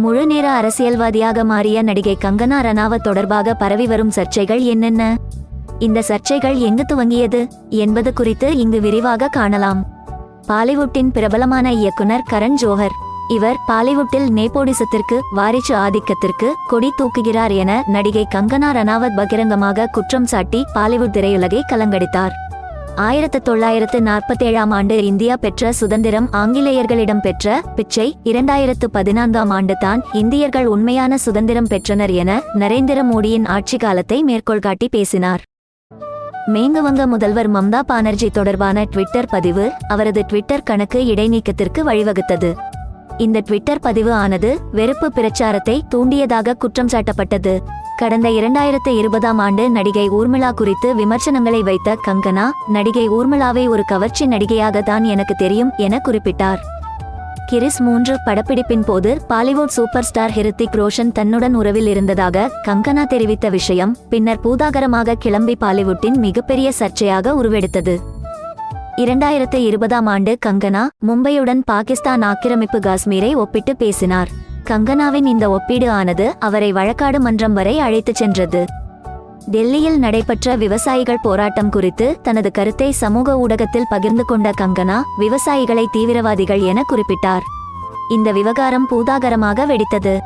முழுநேர அரசியல்வாதியாக மாறிய நடிகை கங்கனா ரனாவத் தொடர்பாக பரவி வரும் சர்ச்சைகள் என்னென்ன? இந்த சர்ச்சைகள் எங்கு துவங்கியது என்பது குறித்து இங்கு விரிவாக காணலாம். பாலிவுட்டின் பிரபலமான இயக்குனர் கரண் ஜோஹர் இவர் பாலிவுட்டில் நேப்போடிசத்திற்கு வாரிசு ஆதிக்கத்திற்கு கொடி தூக்குகிறார் என நடிகை கங்கனா ரனாவத் பகிரங்கமாக குற்றம் சாட்டி பாலிவுட் திரையுலகை கலங்கடித்தார். ஆயிரத்து தொள்ளாயிரத்து நாற்பத்தேழாம் ஆண்டு இந்தியா பெற்ற சுதந்திரம் ஆங்கிலேயர்களிடம் பெற்ற பிச்சை இரண்டாயிரத்து பதினான்காம் ஆண்டு தான் இந்தியர்கள் உண்மையான சுதந்திரம் பெற்றனர் என நரேந்திர மோடியின் ஆட்சி காலத்தை மேற்கோள் காட்டி பேசினார். மேங்கவங்க முதல்வர் மம்தா பானர்ஜி தொடர்பான ட்விட்டர் பதிவு அவரது ட்விட்டர் கணக்கு இடைநீக்கத்திற்கு வழிவகுத்தது. இந்த ட்விட்டர் பதிவு ஆனது வெறுப்பு பிரச்சாரத்தை தூண்டியதாக குற்றம் சாட்டப்பட்டது கடந்த இரண்டாயிரத்து இருபதாம் ஆண்டு நடிகை ஊர்மிளா குறித்து விமர்சனங்களை வைத்த கங்கனா நடிகை ஊர்மிளாவை ஒரு கவர்ச்சி நடிகையாக தான் எனக்கு தெரியும் என குறிப்பிட்டார். கிரிஸ் மூன்று படப்பிடிப்பின் போது Bollywood super star Hrithik Roshan தன்னுடன் உறவில் இருந்ததாக கங்கனா தெரிவித்த விஷயம் பின்னர் பூதாகரமாக கிளம்பி பாலிவுட்டின் மிகப்பெரிய சர்ச்சையாக உருவெடுத்தது. இரண்டாயிரத்து இருபதாம் ஆண்டு கங்கனா மும்பையுடன் பாகிஸ்தான் ஆக்கிரமிப்பு காஷ்மீரை ஒப்பிட்டு பேசினார். கங்கனாவின் இந்த ஒப்பீடு ஆனது அவரை வழக்காடு மன்றம் வரை அழைத்துச் சென்றது. டெல்லியில் நடைபெற்ற விவசாயிகள் போராட்டம் குறித்து தனது கருத்தை சமூக ஊடகத்தில் பகிர்ந்து கொண்ட கங்கனா விவசாயிகளை தீவிரவாதிகள் என குறிப்பிட்டார். இந்த விவகாரம் பூதாகரமாக வெடித்தது.